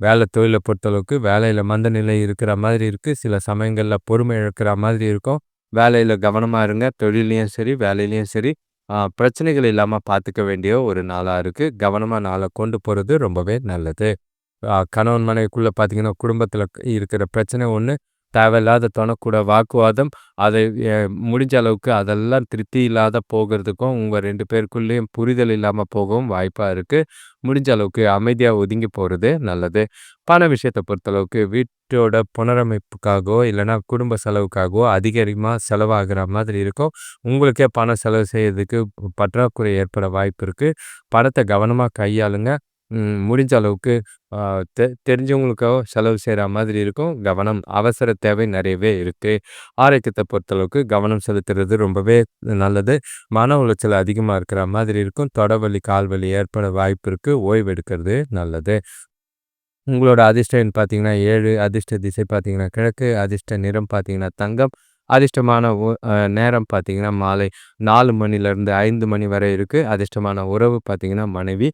வேலை, தொழிலை பொறுத்தளவுக்கு வேலையில் மந்த நிலை இருக்கிற மாதிரி இருக்குது சில சமயங்களில் பொறுமை இழக்கிற மாதிரி இருக்கும். வேலையில் கவனமாக இருங்க. தொழிலையும் சரி, வேலையிலையும் சரி, பிரச்சனைகள் இல்லாமல் பார்த்துக்க வேண்டிய ஒரு நாளாக இருக்குது கவனமாக நாளை கொண்டு போகிறது ரொம்பவே நல்லது. கணவன் மனைவிக்குள்ளே பார்த்திங்கன்னா குடும்பத்தில் இருக்கிற பிரச்சனை ஒன்று தேவையில்லாத தொணக்கூட வாக்குவாதம், அதை முடிஞ்ச அளவுக்கு அதெல்லாம் திருப்தி இல்லாத போகிறதுக்கும் உங்கள் ரெண்டு பேருக்குள்ளேயும் புரிதல் இல்லாமல் போகவும் வாய்ப்பாக இருக்குது முடிஞ்ச அளவுக்கு அமைதியாக ஒதுங்கி போகிறது நல்லது. பண விஷயத்தை பொறுத்தளவுக்கு வீட்டோட புனரமைப்புக்காகவோ, இல்லைனா குடும்ப செலவுக்காகவோ அதிகமாக செலவாகிற மாதிரி இருக்கும். உங்களுக்கே பணம் செலவு செய்யறதுக்கு பற்றாக்குறை ஏற்பட வாய்ப்பு இருக்குது பணத்தை கவனமாக கையாளுங்க. முடிஞ்ச அளவுக்கு தெ தெரிஞ்சவங்களுக்கோ செலவு செய்கிற மாதிரி இருக்கும். கவனம். அவசர தேவை நிறையவே இருக்குது ஆரோக்கியத்தை பொறுத்தளவுக்கு கவனம் செலுத்துறது ரொம்பவே நல்லது. மன உளைச்சல் அதிகமாக இருக்கிற மாதிரி இருக்கும். தொடவலி, கால்வலி ஏற்பட வாய்ப்பு இருக்குது ஓய்வு எடுக்கிறது நல்லது. உங்களோட அதிர்ஷ்டம்னு பார்த்தீங்கன்னா ஏழு அதிர்ஷ்ட திசை பார்த்தீங்கன்னா கிழக்கு, அதிர்ஷ்ட நிறம் பார்த்தீங்கன்னா தங்கம், அதிர்ஷ்டமான நேரம் பார்த்தீங்கன்னா மாலை நாலு மணிலேருந்து ஐந்து மணி வரை இருக்குது அதிர்ஷ்டமான உறவு பார்த்தீங்கன்னா மனைவி.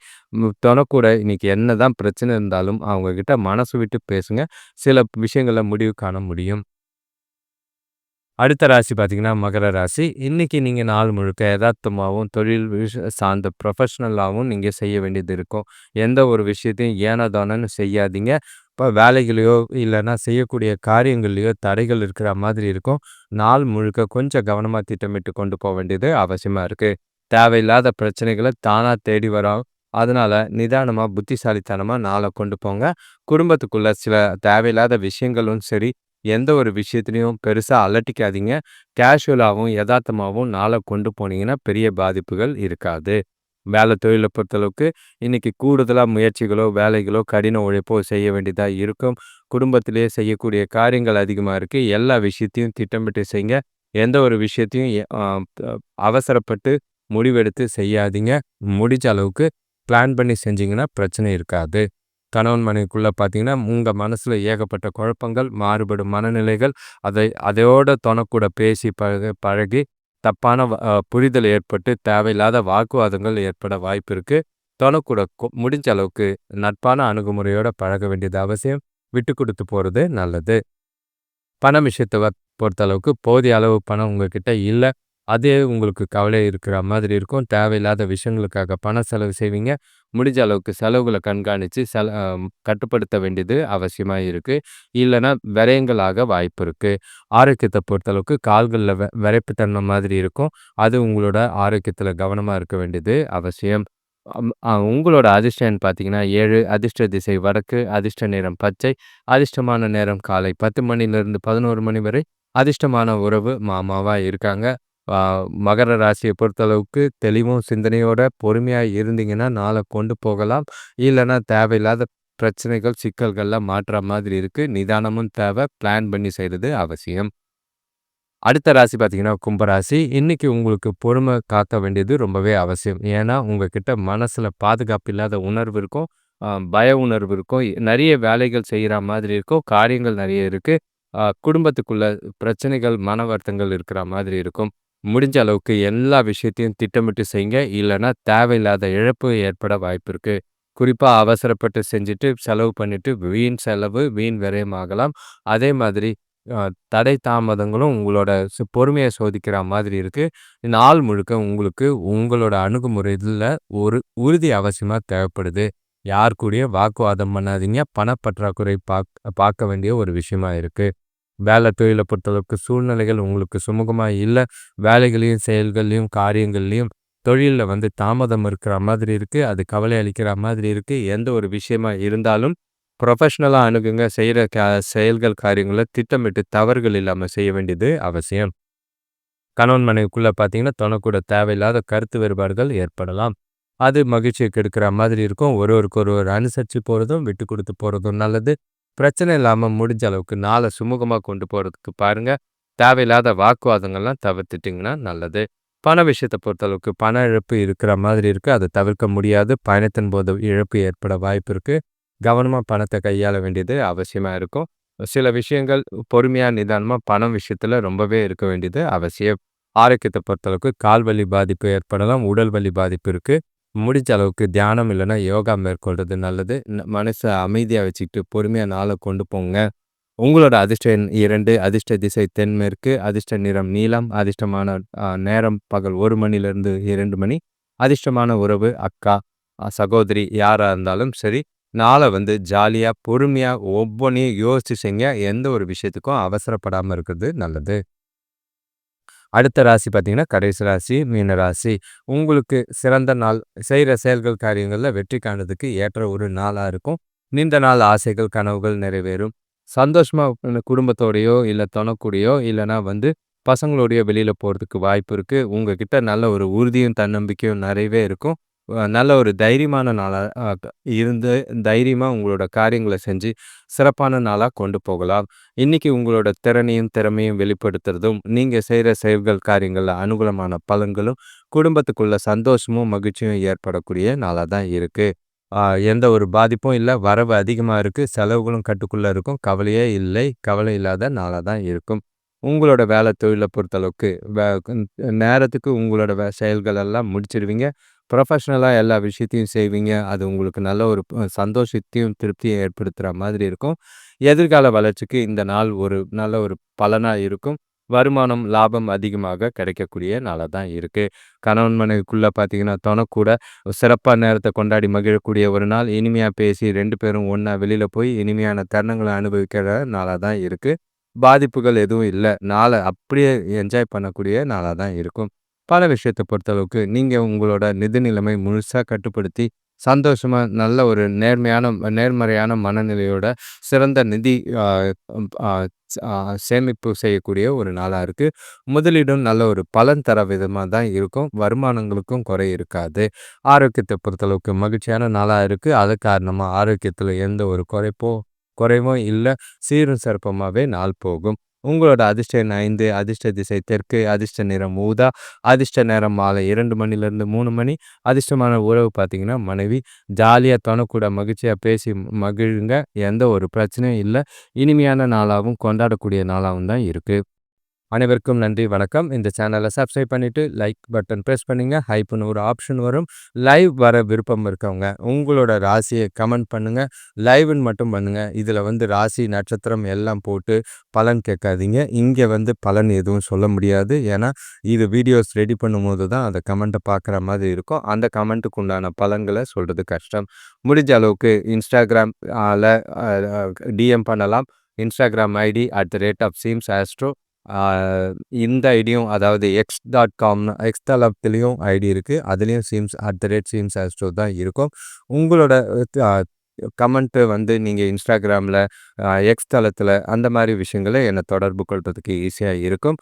தொனக்கூட இன்றைக்கி என்னதான் பிரச்சனை இருந்தாலும், அவங்கக்கிட்ட மனசு விட்டு பேசுங்க. சில விஷயங்களை முடிவு காண முடியும். அடுத்த ராசி பார்த்தீங்கன்னா, மகர ராசி. இன்றைக்கி நீங்கள் நாள் முழுக்க யதார்த்தமாகவும் தொழில் விஷ சார்ந்த ப்ரொஃபஷ்னலாகவும் நீங்கள் செய்ய வேண்டியது இருக்கும். எந்த ஒரு விஷயத்தையும் ஏனோ தானோன்னு செய்யாதீங்க. இப்போ வேலைகளையோ, இல்லைன்னா செய்யக்கூடிய காரியங்கள்லையோ தடைகள் இருக்கிற மாதிரி இருக்கும். நாள் முழுக்க கொஞ்சம் கவனமாக திட்டமிட்டு கொண்டு போக வேண்டியது அவசியமாக இருக்குது தேவையில்லாத பிரச்சனைகளை தானாக தேடி வரும். அதனால் நிதானமாக புத்திசாலித்தனமாக நாளை கொண்டு போங்க. குடும்பத்துக்குள்ளே சில தேவையில்லாத விஷயங்களும் சரி, எந்த ஒரு விஷயத்துலையும் பெருசாக அலட்டிக்காதீங்க. கேஷுவலாகவும் யதார்த்தமாகவும் நாளை கொண்டு போனீங்கன்னா, பெரிய பாதிப்புகள் இருக்காது. வேலை தொழிலை பொறுத்தளவுக்கு, இன்னைக்கு கூடுதலாக முயற்சிகளோ, வேலைகளோ, கடின உழைப்போ செய்ய வேண்டியதாக இருக்கும். குடும்பத்திலேயே செய்யக்கூடிய காரியங்கள் அதிகமாக இருக்குது எல்லா விஷயத்தையும் திட்டமிட்டு செய்யுங்க. எந்த ஒரு விஷயத்தையும் அவசரப்பட்டு முடிவெடுத்து செய்யாதீங்க. முடிஞ்ச அளவுக்கு பிளான் பண்ணி செஞ்சீங்கன்னா, பிரச்சனை இருக்காது. கணவன் மனைவிக்குள்ளே பார்த்தீங்கன்னா, உங்கள் மனசில் ஏகப்பட்ட குழப்பங்கள், மாறுபடும் மனநிலைகள், அதை அதோட தொணக்கூட பேசி பழக பழகி, தப்பான புரிதல் ஏற்பட்டு தேவையில்லாத வாக்குவாதங்கள் ஏற்பட வாய்ப்பு இருக்குது தொணக்கூட முடிஞ்ச அளவுக்கு நட்பான அணுகுமுறையோட பழக வேண்டியது அவசியம். விட்டு கொடுத்து போறது நல்லது. பண விஷயத்த பொறுத்த பொறுத்தளவுக்கு போதிய அளவு பணம் உங்ககிட்ட இல்ல. அதே உங்களுக்கு கவலை இருக்கிற மாதிரி இருக்கும். தேவையில்லாத விஷயங்களுக்காக பண செலவு செய்வீங்க. முடிஞ்ச அளவுக்கு செலவுகளை கண்காணித்து செல கட்டுப்படுத்த வேண்டியது அவசியமாக இருக்குது இல்லைன்னா விரயங்களாக வாய்ப்பு இருக்குது ஆரோக்கியத்தை பொறுத்தளவுக்கு கால்களில் வெ விறைப்புத்தன்மை மாதிரி இருக்கும். அது உங்களோட ஆரோக்கியத்தில் கவனமாக இருக்க வேண்டியது அவசியம். உங்களோட அதிர்ஷ்ட பார்த்தீங்கன்னா ஏழு அதிர்ஷ்ட திசை வடக்கு, அதிர்ஷ்ட நேரம் பச்சை, அதிர்ஷ்டமான நேரம் காலை 10 மணிலேருந்து 11 மணி வரை, அதிர்ஷ்டமான உறவு மாமாவாக இருக்காங்க. மகர ராசியை பொறுத்தளவுக்கு தெளிவும், சிந்தனையோட பொறுமையாக இருந்தீங்கன்னா, நாளை கொண்டு போகலாம். இல்லைன்னா தேவையில்லாத பிரச்சனைகள், சிக்கல்கள்லாம் மாட்ற மாதிரி இருக்குது நிதானமும் தேவை. பிளான் பண்ணி செய்கிறது அவசியம். அடுத்த ராசி பார்த்தீங்கன்னா, கும்பராசி. இன்றைக்கி உங்களுக்கு பொறுமை காக்க வேண்டியது ரொம்பவே அவசியம். ஏன்னா, உங்ககிட்ட மனசில் பாதுகாப்பு இல்லாத உணர்வு இருக்கும். பய உணர்வு இருக்கும். நிறைய வேலைகள் செய்கிற மாதிரி இருக்கும். காரியங்கள் நிறைய இருக்குது குடும்பத்துக்குள்ள பிரச்சனைகள், மன வருத்தங்கள் இருக்கிற மாதிரி இருக்கும். முடிஞ்ச அளவுக்கு எல்லா விஷயத்தையும் திட்டமிட்டு செய்யுங்க. இல்லைன்னா தேவையில்லாத இழப்பு ஏற்பட வாய்ப்பு இருக்குது குறிப்பாக அவசரப்பட்டு செஞ்சுட்டு, செலவு பண்ணிவிட்டு வீண் செலவு, வீண் விரயமாகலாம் அதே மாதிரி தடை தாமதங்களும் உங்களோட பொறுமையை சோதிக்கிற மாதிரி இருக்குது நாள் முழுக்க உங்களுக்கு உங்களோட அணுகுமுறையில் ஒரு உறுதி அவசியமாக தேவைப்படுது. யார் கூடயும் வாக்குவாதம் பண்ணாதீங்க. பணப்பற்றாக்குறை பார்க்க பார்க்க வேண்டிய ஒரு விஷயமா இருக்குது வேலை தொழில பொறுத்தளவுக்கு சூழ்நிலைகள் உங்களுக்கு சுமூகமா இல்லை வேலைகளையும், செயல்கள்லையும் காரியங்கள்லயும் தொழில்ல வந்து தாமதம் இருக்கிற மாதிரி இருக்கு. அது கவலை அளிக்கிற மாதிரி இருக்கு. எந்த ஒரு விஷயமா இருந்தாலும் ப்ரொஃபஷ்னலாக அணுகுங்க. செய்கிற கா செயல்கள், காரியங்களை திட்டமிட்டு தவறுகள் இல்லாம செய்ய வேண்டியது அவசியம். கணவன் மனைவிக்குள்ள பார்த்தீங்கன்னா, தொணக்கூட தேவையில்லாத கருத்து வேறுபாடுகள் ஏற்படலாம். அது மகிழ்ச்சியை கெடுக்கிற மாதிரி இருக்கும். ஒருவருக்கு ஒருவர் அனுசரிச்சு போறதும், விட்டு கொடுத்து போறதும் நல்லது. பிரச்சனை இல்லாமல் முடிஞ்ச அளவுக்கு நாளை சுமூகமாக கொண்டு போகிறதுக்கு பாருங்கள் தேவையில்லாத வாக்குவாதங்கள்லாம் தவிர்த்துட்டிங்கன்னா நல்லது. பண விஷயத்தை பொறுத்தளவுக்கு பண இழப்பு இருக்கிற மாதிரி இருக்குது அதை தவிர்க்க முடியாது. பயணத்தின் போது இழப்பு ஏற்பட வாய்ப்பு இருக்குது கவனமாக பணத்தை கையாள வேண்டியது அவசியமாக இருக்கும். சில விஷயங்கள் பொறுமையாக நிதானமாக பணம் விஷயத்தில் ரொம்பவே இருக்க வேண்டியது அவசியம். ஆரோக்கியத்தை பொறுத்தளவுக்கு கால் வலி பாதிப்பு ஏற்படலாம். உடல் வலி பாதிப்பு இருக்குது முடிஞ்ச அளவுக்கு தியானம் இல்லைன்னா யோகா மேற்கொள்றது நல்லது. மனசை மனச அமைதியா வச்சுக்கிட்டு பொறுமையா நாளை கொண்டு போங்க. உங்களோட அதிர்ஷ்ட இரண்டு அதிர்ஷ்ட திசை தென்மேற்கு, அதிர்ஷ்ட நிறம் நீளம் அதிர்ஷ்டமான நேரம் பகல் ஒரு மணிலேருந்து இரண்டு மணி. அதிர்ஷ்டமான உறவு அக்கா, சகோதரி யாரா இருந்தாலும் சரி, நாளை வந்து ஜாலியா, பொறுமையா ஒவ்வொன்றையும் யோசிச்சு செய்ங்க. எந்த ஒரு விஷயத்துக்கும் அவசரப்படாமல் இருக்கிறது நல்லது. அடுத்த ராசி பார்த்தீங்கன்னா, கடைசி ராசி மீன ராசி. உங்களுக்கு சிறந்த நாள். செய்கிற செயல்கள், காரியங்களில் வெற்றி காணதுக்கு ஏற்ற ஒரு நாளா இருக்கும். நீண்ட நாள் ஆசைகள், கனவுகள் நிறைவேறும். சந்தோஷமாக குடும்பத்தோடையோ இல்ல தொணக்கூடயோ, இல்லைனா வந்து பசங்களோடைய வெளியில போறதுக்கு வாய்ப்பு இருக்கு. உங்ககிட்ட நல்ல ஒரு உறுதியும், தன்னம்பிக்கையும் நிறையவே இருக்கும். நல்ல ஒரு தைரியமான நாளாக இருந்து தைரியமாக உங்களோட காரியங்களை செஞ்சு சிறப்பான நாளாக கொண்டு போகலாம். இன்றைக்கி உங்களோட திறனையும், திறமையும் வெளிப்படுத்துறதும், நீங்கள் செய்கிற செயல்கள், காரியங்களில் அனுகூலமான பலன்களும், குடும்பத்துக்குள்ள சந்தோஷமும், மகிழ்ச்சியும் ஏற்படக்கூடிய நாளாக தான் இருக்குது எந்த ஒரு பாதிப்பும் இல்லை வரவு அதிகமாக இருக்குது செலவுகளும் கட்டுக்குள்ளே இருக்கும். கவலையே இல்லை. கவலை இல்லாத நாளாக தான் இருக்கும். உங்களோட வேலை தொழிலை பொறுத்தளவுக்கு வே நேரத்துக்கு உங்களோட வே செயல்கள் எல்லாம் முடிச்சிடுவீங்க. ப்ரொஃபஷ்னலாக எல்லா விஷயத்தையும் செய்வீங்க. அது உங்களுக்கு நல்ல ஒரு சந்தோஷத்தையும், திருப்தியும் ஏற்படுத்துகிற மாதிரி இருக்கும். எதிர்கால வளர்ச்சிக்கு இந்த நாள் ஒரு நல்ல ஒரு பலனாக இருக்கும். வருமானம், லாபம் அதிகமாக கிடைக்கக்கூடிய நாளாக தான் இருக்குது கணவன் மனைவிக்குள்ளே பார்த்தீங்கன்னா, தொணக்கூட சிறப்பாக நேரத்தை கொண்டாடி மகிழக்கூடிய ஒரு நாள். இனிமையாக பேசி ரெண்டு பேரும் ஒன்றா வெளியில் போய் இனிமையான தருணங்களை அனுபவிக்கிற நாளாக தான் இருக்குது பாதிப்புகள் எதுவும் இல்லை நாளை அப்படியே என்ஜாய் பண்ணக்கூடிய நாளாக தான் இருக்கும். பல விஷயத்தை பொறுத்தளவுக்கு, நீங்கள் உங்களோட நிதி நிலைமை முழுசாக கட்டுப்படுத்தி, சந்தோஷமாக நல்ல ஒரு நேர்மையான நேர்மறையான மனநிலையோட சிறந்த நிதி சேமிப்பு செய்யக்கூடிய ஒரு நாளாக இருக்குது முதலீடும் நல்ல ஒரு பலன் தர விதமாக தான் இருக்கும். வருமானங்களுக்கும் குறை இருக்காது. ஆரோக்கியத்தை பொறுத்தளவுக்கு மகிழ்ச்சியான நாளாக இருக்குது அது காரணமாக ஆரோக்கியத்தில் எந்த ஒரு குறைப்போ குறைவும் இல்லை சீரும் சிறப்பமாகவே நாள் போகும். உங்களோட அதிர்ஷ்ட எண் ஐந்து அதிர்ஷ்ட திசை தெற்கு, அதிர்ஷ்ட நிறம் ஊதா, அதிர்ஷ்ட நேரம் மாலை இரண்டு மணிலேருந்து மூணு மணி. அதிர்ஷ்டமான உறவு பார்த்தீங்கன்னா, மனைவி. ஜாலியாக தொணக்கூட மகிழ்ச்சியாக பேசி மகிழுங்க. எந்த ஒரு பிரச்சனையும் இல்லை இனிமையான நாளாகவும் கொண்டாடக்கூடிய நாளாகவும் தான் இருக்குது அனைவருக்கும் நன்றி, வணக்கம். இந்த சேனலை சப்ஸ்கிரைப் பண்ணிவிட்டு லைக் பட்டன் ப்ரெஸ் பண்ணுங்கள் ஹைப்புன்னு ஒரு ஆப்ஷன் வரும். லைவ் வர விருப்பம் இருக்கவங்க, உங்களோட ராசியை கமெண்ட் பண்ணுங்கள் லைவ்ன்னு மட்டும் பண்ணுங்கள் இதில் வந்து ராசி, நட்சத்திரம் எல்லாம் போட்டு பலன் கேட்காதீங்க. இங்கே வந்து பலன் எதுவும் சொல்ல முடியாது. ஏன்னா, இது வீடியோஸ் ரெடி பண்ணும்போது தான் அந்த கமெண்ட்டை பார்க்குற மாதிரி இருக்கும். அந்த கமெண்ட்டுக்கு உண்டான பலன்களை சொல்கிறது கஷ்டம். முடிஞ்ச அளவுக்கு இன்ஸ்டாகிராம் டிஎம் பண்ணலாம். Instagram ID at the rate of Seems Astro இந்த ஐடியும் அதாவது எக்ஸ்.காம் எக்ஸ் தளத்துலேயும் ஐடி இருக்குது அதுலேயும் Seems at the rate Seems Astro தான் இருக்கும். உங்களோட கமெண்ட்டு வந்து நீங்கள் இன்ஸ்டாகிராமில் எக்ஸ் தளத்தில் அந்த மாதிரி விஷயங்களை என்னை தொடர்பு கொள்கிறதுக்கு ஈஸியாக இருக்கும்.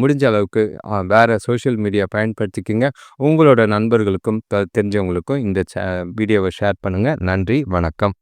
முடிஞ்ச அளவுக்கு வேறு சோஷியல் மீடியா பயன்படுத்திக்கிங்க உங்களோட நண்பர்களுக்கும், த தெரிஞ்சவங்களுக்கும் இந்த சே ஷேர் பண்ணுங்கள் நன்றி, வணக்கம்.